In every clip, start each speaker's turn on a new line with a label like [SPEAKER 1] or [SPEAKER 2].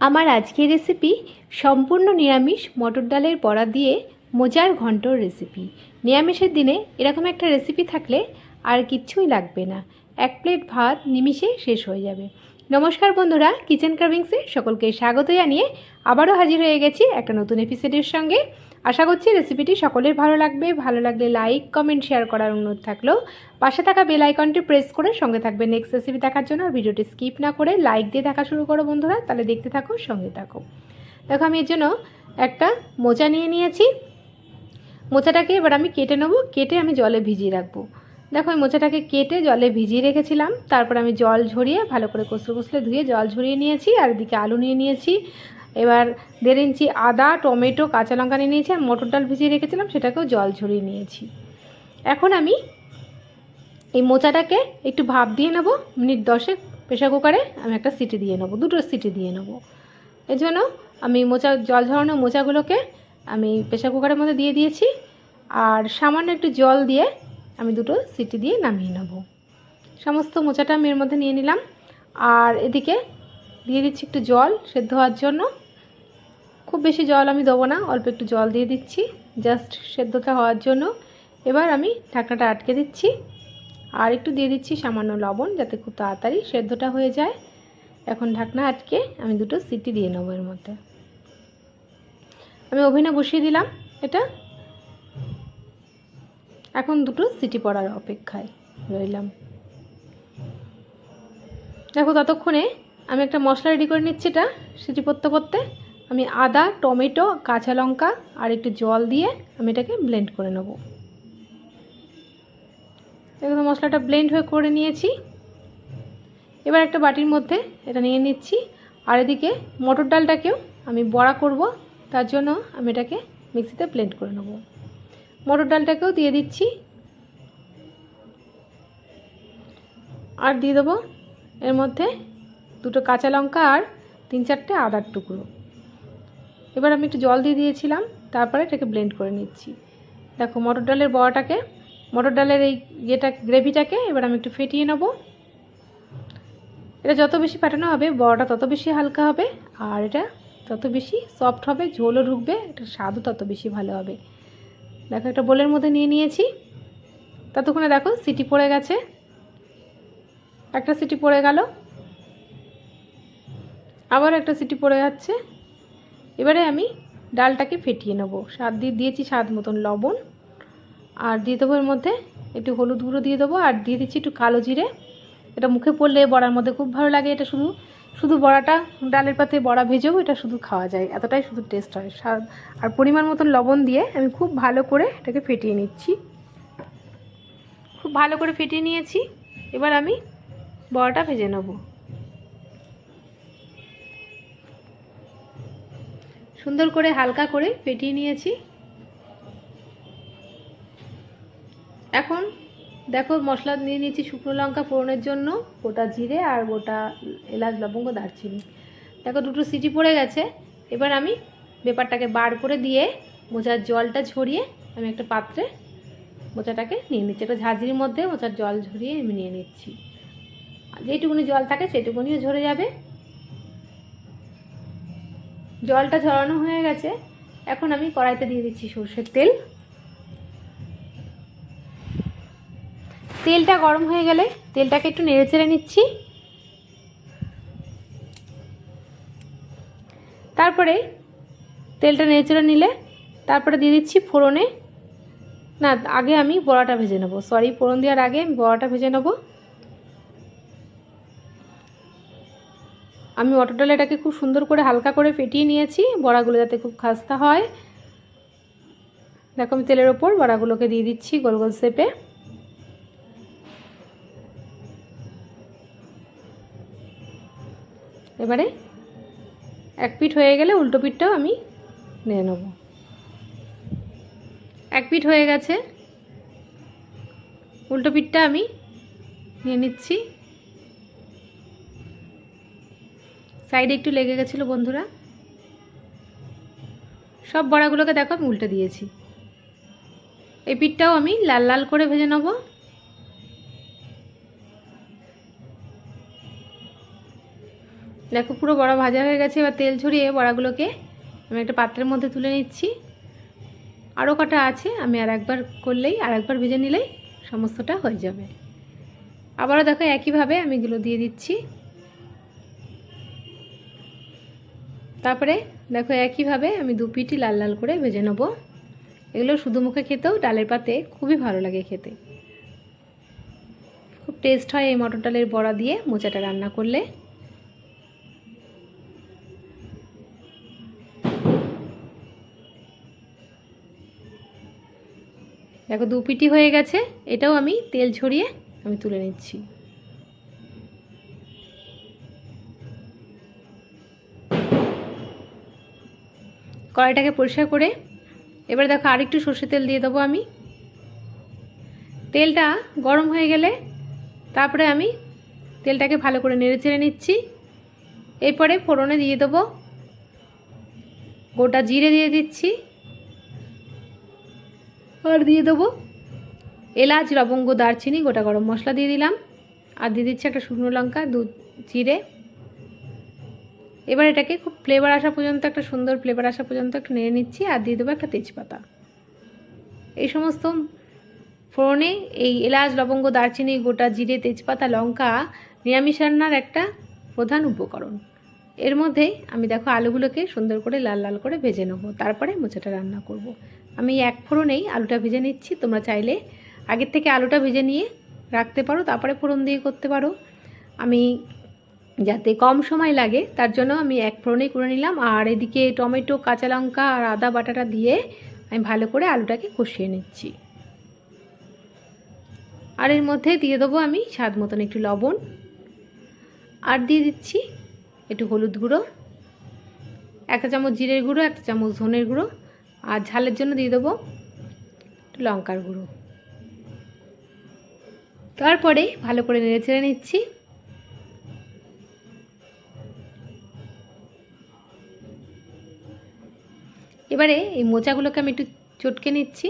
[SPEAKER 1] আমার আজকের রেসিপি সম্পূর্ণ নিরামিষ মটর ডালের বড়া দিয়ে মোজার ঘন্টর রেসিপি নিরামিষের দিনে এরকম একটা রেসিপি থাকলে আর কিচ্ছুই লাগবে না। এক প্লেট ভাত নিমিষে শেষ হয়ে যাবে। নমস্কার বন্ধুরা কিচেন কার্ভিংসে সকলকে স্বাগত জানিয়ে আবারও হাজির হয়ে গেছি একটা নতুন এপিসোডের সঙ্গে। আশা করছি রেসিপিটি সকলের ভালো লাগবে। ভালো লাগলে লাইক কমেন্ট শেয়ার করার অনুরোধ থাকলেও পাশে থাকা বেল আইকনটি প্রেস করে সঙ্গে থাকবে নেক্সট রেসিপি দেখার জন্য। আর ভিডিওটি স্কিপ না করে লাইক দিয়ে দেখা শুরু করো বন্ধুরা। তাহলে দেখতে থাকো, সঙ্গে থাকো। দেখো, আমি এর জন্য একটা মোচা নিয়ে নিয়েছি। মোচাটাকে এবার আমি কেটে নেব। কেটে আমি জলে ভিজিয়ে রাখব। দেখো, এই মোচাটাকে কেটে জলে ভিজিয়ে রেখেছিলাম। তারপর আমি জল ঝরিয়ে ভালো করে কষলে কষলে ধুয়ে জল ঝরিয়ে নিয়েছি। আর এদিকে আলু নিয়ে নিয়েছি। এবার দেড় ইঞ্চি আদা, টমেটো, কাঁচা লঙ্কা নিয়ে নিয়েছি আর মটর ডাল ভিজিয়ে রেখেছিলাম, সেটাকেও জল ঝরিয়ে নিয়েছি। এখন আমি এই মোচাটাকে একটু ভাপ দিয়ে নেব, মিনিট দশেক প্রেশার কুকারে আমি একটা সিটি দিয়ে নেব, দুটো সিটি দিয়ে নেব। এর জন্য আমি মোচা, জল ঝরানো মোচাগুলোকে আমি প্রেশার কুকারের মধ্যে দিয়ে দিয়েছি আর সামান্য একটু জল দিয়ে আমি দুটো সিটি দিয়ে নামিয়ে নেব। সমস্ত মোচাটা আমি এর মধ্যে নিয়ে নিলাম। আর এদিকে দিয়ে দিচ্ছি একটু জল সেদ্ধ হওয়ার জন্য। খুব বেশি জল আমি দেবো না, অল্প একটু জল দিয়ে দিচ্ছি জাস্ট সেদ্ধটা হওয়ার জন্য। এবার আমি ঢাকনাটা আটকে দিচ্ছি, আর একটু দিয়ে দিচ্ছি সামান্য লবণ যাতে খুব তাড়াতাড়ি সেদ্ধটা হয়ে যায়। এখন ঢাকনা আটকে আমি দুটো সিটি দিয়ে নেব এর মধ্যে। আমি ওভেনে বসিয়ে দিলাম এটা। এখন দুটো সিটি পড়ার অপেক্ষায় রইলাম। দেখো ততক্ষণে আমি একটা মশলা রেডি করে নিচ্ছি এটা সিটি পড়তে পড়তে। আমি আদা, টমেটো, কাঁচা লঙ্কা আর একটু জল দিয়ে আমি এটাকে ব্লেন্ড করে নেব। দেখো মশলাটা ব্লেন্ড হয়ে করে নিয়েছি। এবার একটা বাটির মধ্যে এটা নিয়ে নিচ্ছি। আর এদিকে মটর ডালটাকেও আমি বড়া করব, তার জন্য আমি এটাকে মিক্সিতে ব্লেন্ড করে নেব। মটর ডালটাকেও দিয়ে দিচ্ছি। আর দিয়ে দেবো এর মধ্যে দুটো কাঁচা লঙ্কা আর তিন চারটে আদার টুকরো। এবার আমি একটু জল দিয়ে দিয়েছিলাম, তারপরে এটাকে ব্লেন্ড করে নিচ্ছি। দেখো, মটর ডালের বড়াটাকে, মটর ডালের এই ইয়েটা, গ্রেভিটাকে এবার আমি একটু ফেটিয়ে নেব। এটা যত বেশি ফাটানো হবে, বড়াটা তত বেশি হালকা হবে, আর এটা তত বেশি সফট হবে, ঝোলও ঢুকবে এটা স্বাদও তত বেশি ভালো হবে। দেখো, একটা বোলের মধ্যে নিয়ে নিয়েছি। ততক্ষণে দেখো, সিটি পড়ে গেছে। একটা সিটি পড়ে গেল। আবার একটা সিটি পড়ে যাচ্ছে। এবারে আমি ডালটাকে ফেটিয়ে নেব। স্বাদ দিয়ে দিয়েছি স্বাদ মতন লবণ। আর দিয়ে দেবো এর মধ্যে একটু হলুদ গুঁড়ো দিয়ে দেবো, আর দিয়ে দিচ্ছি একটু কালো জিরে। এটা মুখে পড়লে বড়ার মধ্যে খুব ভালো লাগে, এটা শুধু শুধু বড়াটা, ডালের পাতে বড়া ভেজেও এটা শুধু খাওয়া যায়, এতটাই শুধু টেস্ট হয়। স্বাদ আর পরিমাণ মতন লবণ দিয়ে আমি খুব ভালো করে এটাকে ফেটিয়ে নিচ্ছি। খুব ভালো করে ফেটিয়ে নিয়েছি। এবার আমি বড়াটা ভেজে নেব। সুন্দর করে হালকা করে ফেটিয়ে নিয়েছি। এখন দেখো মশলা নিয়ে নিয়েছি শুকনো লঙ্কা ফোড়নের জন্য, গোটা জিরে আর গোটা এলাচ, লবঙ্গ, দারচিনি। দেখো দুটো সিটি পড়ে গেছে। এবার আমি ব্যাপারটাকে বার করে দিয়ে মোচার জলটা ঝরিয়ে আমি একটা পাত্রে মোচাটাকে নিয়ে নিচ্ছি। একটা ঝাঁঝরির মধ্যে মোচার জল ঝরিয়ে আমি নিয়ে নিচ্ছি। যেটুকুনি জল থাকে সেটুকুনিও ঝরে যাবে। জলটা ঝরানো হয়ে গেছে। এখন আমি কড়াইতে দিয়ে দিচ্ছি সর্ষের তেল। তেলটা গরম হয়ে গেলে তেলটাকে একটু নেড়ে চেড়ে নিচ্ছি। তারপরে তেলটা নেড়ে চেড়ে নিলে তারপরে দিয়ে দিচ্ছি ফোড়নে। না, আগে আমি বড়াটা ভেজে নেব। সরি ফোড়ন দেওয়ার আগে আমি বড়াটা ভেজে নেব। আমি মটর ডালেটাকে খুব সুন্দর করে হালকা করে ফেটিয়ে নিয়েছি, বড়াগুলো যাতে খুব খাস্তা হয়। দেখো, আমি তেলের ওপর বড়াগুলোকে দিয়ে দিচ্ছি গোল গোল শেপে। এবারে এক পিঠ হয়ে গেলে উল্টো পিঠটাও আমি নিয়ে নেব। এক পিঠ হয়ে গেছে, উল্টো পিঠটা আমি নিয়ে নিচ্ছি। সাইডে একটু লেগে গেছিল বন্ধুরা। সব বড়াগুলোকে দেখো, আমি উল্টে দিয়েছি। এই পিঠটাও আমি লাল লাল করে ভেজে নেব। দেখো, পুরো বড়া ভাজা হয়ে গেছে। এবার তেল ছড়িয়ে বড়াগুলোকে আমি একটা পাত্রের মধ্যে তুলে নিচ্ছি। আরও কটা আছে, আমি আর একবার করলেই, আর একবার ভেজে নিলেই সমস্তটা হয়ে যাবে। আবারও দেখো, একইভাবে আমি এগুলো দিয়ে দিচ্ছি। তারপরে দেখো একইভাবে আমি দু পিটি লাল লাল করে ভেজে নেব। এগুলো শুধু মুখে খেতেও ডালের পাতে খুবই ভালো লাগে খেতে। খুব টেস্ট হয় এই মটর ডালের বড়া দিয়ে মোচাটা রান্না করলে। দেখো দু পিটি হয়ে গেছে, এটাও আমি তেল ছড়িয়ে আমি তুলে নিচ্ছি। কড়াইটাকে পরিষ্কার করে এবার দেখো আরেকটু সর্ষে তেল দিয়ে দেবো আমি। তেলটা গরম হয়ে গেলে তারপরে আমি তেলটাকে ভালো করে নেড়ে চেড়ে নিচ্ছি। এরপরে ফোড়নে দিয়ে দেবো। গোটা জিরে দিয়ে দিচ্ছি। আর দিয়ে দেবো এলাচ, লবঙ্গ, দারচিনি, গোটা গরম মশলা দিয়ে দিলাম। আর দিয়ে দিচ্ছি একটা শুকনো লঙ্কা দু জিরে। এবার এটাকে খুব ফ্লেভার আসা পর্যন্ত একটা সুন্দর ফ্লেভার আসা পর্যন্ত একটু নেড়ে নিচ্ছি আর দিয়ে দেবো একটা তেজপাতা। এই সমস্ত ফোড়নে এই এলাচ, লবঙ্গ, দারচিনি, গোটা জিরে, তেজপাতা, লঙ্কা, নিরামিষ রান্নার একটা প্রধান উপকরণ। এর মধ্যেই আমি দেখো আলুগুলোকে সুন্দর করে লাল লাল করে ভেজে নেব। তারপরে মোচাটা রান্না করব। আমি এক ফোড়নেই আলুটা ভেজে নিচ্ছি। তোমরা চাইলে আগের থেকে আলুটা ভেজে নিয়ে রাখতে পারো, তারপরে ফোড়ন দিয়ে করতে পারো। আমি যাতে কম সময় লাগে, তার জন্য আমি এক ফোড়নেই করে নিলাম। আর এদিকে টমেটো, কাঁচা লঙ্কা আর আদা বাটাটা দিয়ে আমি ভালো করে আলুটাকে কষিয়ে নিচ্ছি। আর এর মধ্যে দিয়ে দেবো আমি স্বাদ মতন একটু লবণ। আর দিয়ে দিচ্ছি একটু হলুদ গুঁড়ো, একটা চামচ জিরের গুঁড়ো, একটা চামচ ধনের গুঁড়ো। আর ঝালের জন্য দিয়ে দেবো একটু লঙ্কার গুঁড়ো। তারপরে ভালো করে নেড়ে চেড়ে নিচ্ছি। এবারে এই মোচাগুলোকে আমি একটু চটকে নিচ্ছি,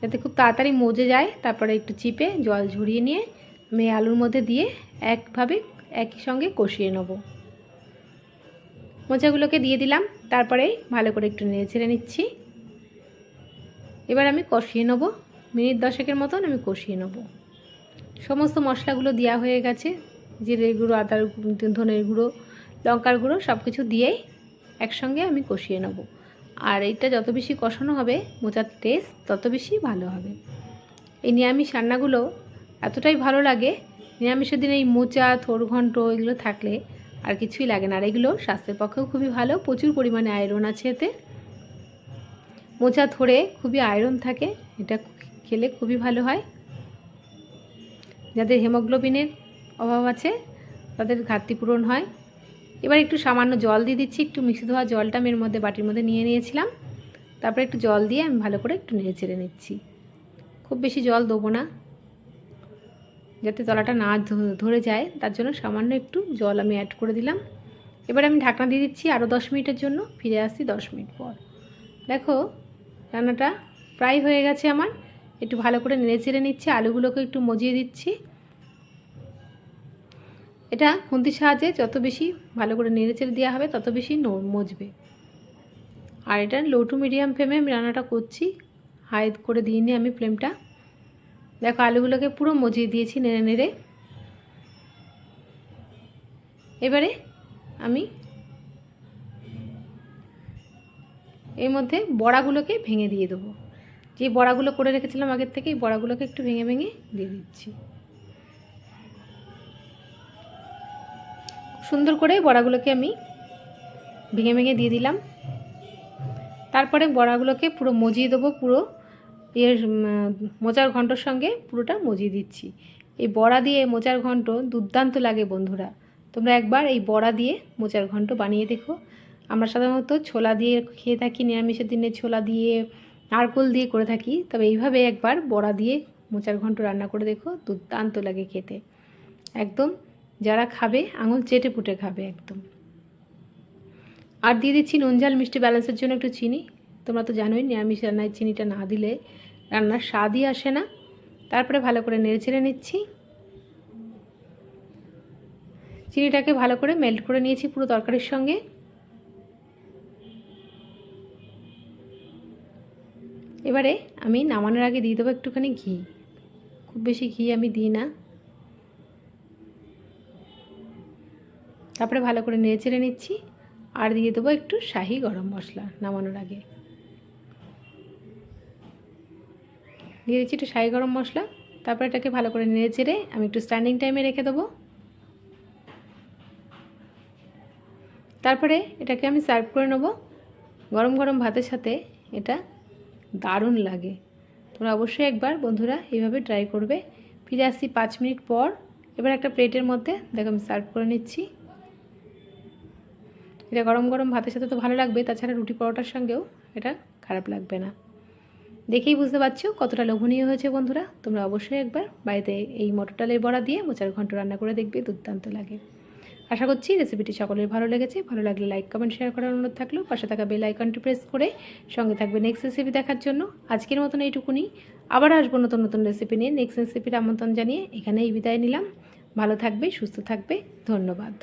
[SPEAKER 1] যাতে খুব তাড়াতাড়ি মজে যায়। তারপরে একটু চিপে জল ঝরিয়ে নিয়ে আমি আলুর মধ্যে দিয়ে একভাবে একই সঙ্গে কষিয়ে নেব। মোচাগুলোকে দিয়ে দিলাম, তারপরে ভালো করে একটু নেড়ে ছেড়ে নিচ্ছি। এবার আমি কষিয়ে নেব, মিনিট দশেকের মতন আমি কষিয়ে নেব। সমস্ত মশলাগুলো দেওয়া হয়ে গেছে, জিরের গুঁড়ো, আদার ধনের গুঁড়ো, লঙ্কার গুঁড়ো সব কিছু দিয়েই একসঙ্গে আমি কষিয়ে নেব। আর এটা যত বেশি কষানো হবে, মোচার টেস্ট তত বেশি ভালো হবে। এই নিরামিষ রান্নাগুলো এতটাই ভালো লাগে, নিরামিষের দিনে এই মোচা থোর ঘন্ট এগুলো থাকলে আর কিছুই লাগে না। আর এগুলো স্বাস্থ্যের পক্ষেও খুবই ভালো, প্রচুর পরিমাণে আয়রন আছে এতে। মোচা থরে খুবই আয়রন থাকে, এটা খেলে খুবই ভালো হয়। যাদের হেমোগ্লোবিনের অভাব আছে, তাদের ঘাটতি পূরণ হয়। এবার একটু সামান্য জল দিয়ে দিচ্ছি, একটু মিক্সি ধোয়া জলটা আমি এর মধ্যে বাটির মধ্যে নিয়ে নিয়েছিলাম। তারপরে একটু জল দিয়ে আমি ভালো করে একটু নেড়ে চেড়ে নিচ্ছি। খুব বেশি জল দেবো না, যাতে তলাটা না ধরে যায়। তার জন্য সামান্য একটু জল আমি অ্যাড করে দিলাম। এবার আমি ঢাকনা দিয়ে দিচ্ছি আরও দশ মিনিটের জন্য, ফিরে আসছি দশ মিনিট পর। দেখো, রান্নাটা প্রায় হয়ে গেছে আমার। একটু ভালো করে নেড়ে চেড়ে নিচ্ছি, আলুগুলোকে একটু মজিয়ে দিচ্ছি। এটা খুন্তির সাহায্যে যত বেশি ভালো করে নেড়ে চেড়ে দেওয়া হবে, তত বেশি মজবে। আর এটা লো টু মিডিয়াম ফ্লেমে আমি রান্নাটা করছি। হাই করে দিয়ে নিই আমি ফ্লেমটা দেখো আলুগুলোকে পুরো মজিয়ে দিয়েছি নেড়ে নেড়ে। এবারে আমি এর মধ্যে বড়াগুলোকে ভেঙে দিয়ে দেবো। যে বড়াগুলো করে রেখেছিলাম আগের থেকে এই বড়াগুলোকে একটু ভেঙে ভেঙে দিয়ে দিচ্ছি। সুন্দর করে বড়াগুলোকে আমি ভেঙে ভেঙে দিয়ে দিলাম। তারপরে বড়াগুলোকে পুরো মজিয়ে দেবো, পুরো এর মোচার ঘন্টর সঙ্গে পুরোটা মজিয়ে দিচ্ছি। এই বড়া দিয়ে মোচার ঘন্ট দুর্দান্ত লাগে বন্ধুরা। তোমরা একবার এই বড়া দিয়ে মোচার ঘন্ট বানিয়ে দেখো। আমরা সাধারণত ছোলা দিয়ে খেয়ে থাকি, নিরামিষের দিনে ছোলা দিয়ে, নারকোল দিয়ে করে থাকি। তবে এইভাবে একবার বড়া দিয়ে মোচার ঘন্ট রান্না করে দেখো, দুর্দান্ত লাগে খেতে। একদম যারা খাবে, আঙুল চেটে পুটে খাবে একদম। আর দিয়ে দিচ্ছি নুন ঝাল, মিষ্টি ব্যালেন্সের জন্য একটু চিনি। তোমরা তো জানোই, নিরামিষ রান্নায় চিনিটা না দিলে রান্নার স্বাদই আসে না। তারপরে ভালো করে নেড়ে ছেড়ে নিচ্ছি। চিনিটাকে ভালো করে মেল্ট করে নিয়েছি পুরো তরকারির সঙ্গে। এবারে আমি নামানোর আগে দিয়ে দেবো একটুখানি ঘি। খুব বেশি ঘি আমি দিই না। তারপরে ভালো করে নেড়ে চেড়ে নিচ্ছি। আর দিয়ে দেবো একটু শাহি গরম মশলা নামানোর আগে। দিয়ে দিচ্ছি একটু শাহি গরম মশলা। তারপরে এটাকে ভালো করে নেড়ে চেড়ে আমি একটু স্ট্যান্ডিং টাইমে রেখে দেবো। তারপরে এটাকে আমি সার্ভ করে নেব। গরম গরম ভাতের সাথে এটা দারুণ লাগে। তোমরা অবশ্যই একবার বন্ধুরা এইভাবে ট্রাই করবে। ফিরে আসছি পাঁচ মিনিট পর। এবার একটা প্লেটের মধ্যে, দেখো আমি সার্ভ করে নিচ্ছি। এটা গরম গরম ভাতের সাথে তো ভালো লাগবে, তাছাড়া রুটি পরোটার সঙ্গেও এটা খারাপ লাগবে না। দেখেই বুঝতে পারছ কতটা লোভনীয় হয়েছে বন্ধুরা, তোমরা অবশ্যই একবার বাড়িতে এই মটর ডালের বড়া দিয়ে মোচার ঘন্ট রান্না করে দেখবে, দুর্দান্ত লাগে। আশা করছি রেসিপিটি সকলের ভালো লেগেছে, ভালো লাগলে লাইক, কমেন্ট, শেয়ার করার অনুরোধ থাকল, পাশে থাকা বেল আইকনটি প্রেস করে সঙ্গে থাকবে নেক্সট রেসিপি দেখার জন্য। আজকের মতন এইটুকুনি, আবার আসব নতুন নতুন রেসিপি নিয়ে নেক্সট রেসিপির আমন্ত্রণ জানিয়ে এখানেই বিদায় নিলাম। ভালো থাকবে, সুস্থ থাকবে, ধন্যবাদ।